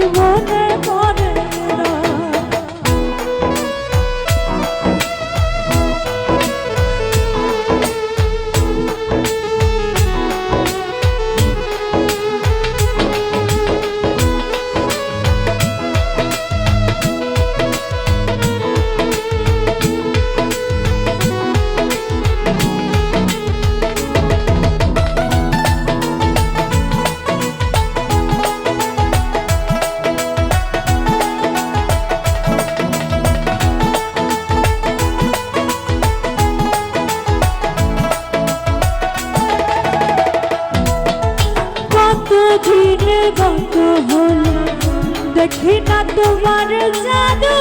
জীবনে দেখি না তোমার জাদু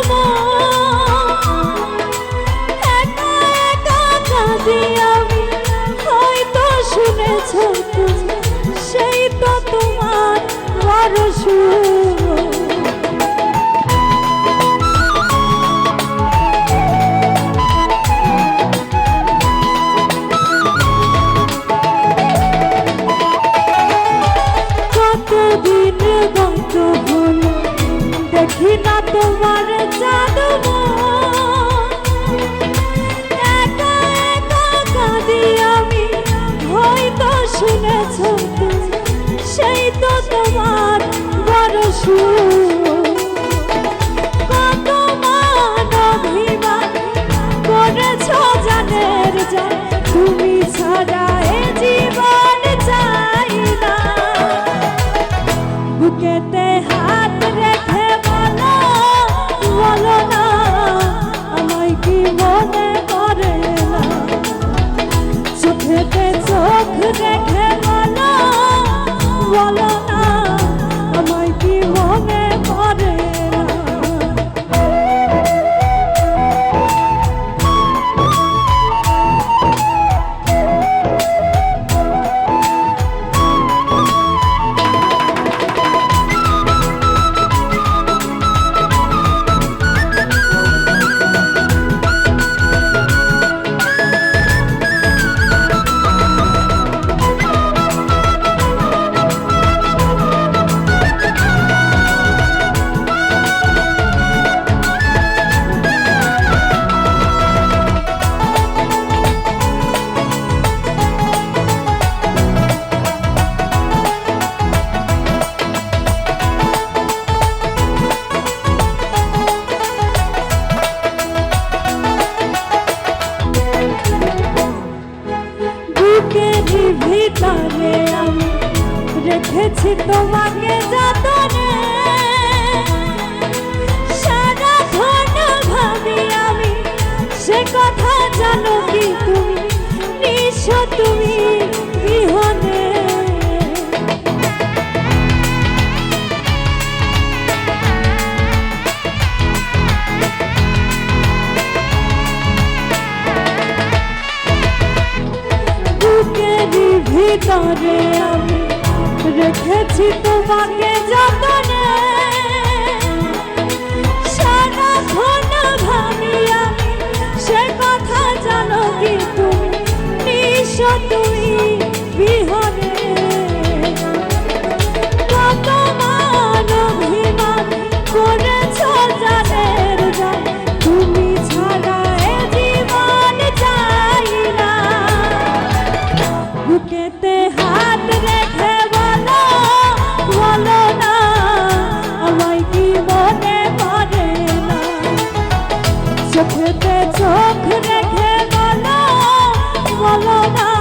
I don't তারে আমি রেখেছি তোমাকে যতনে। ভিতরে আমি রেখেছি তোমাকে যতন চোখ রেখে বলো বলো না।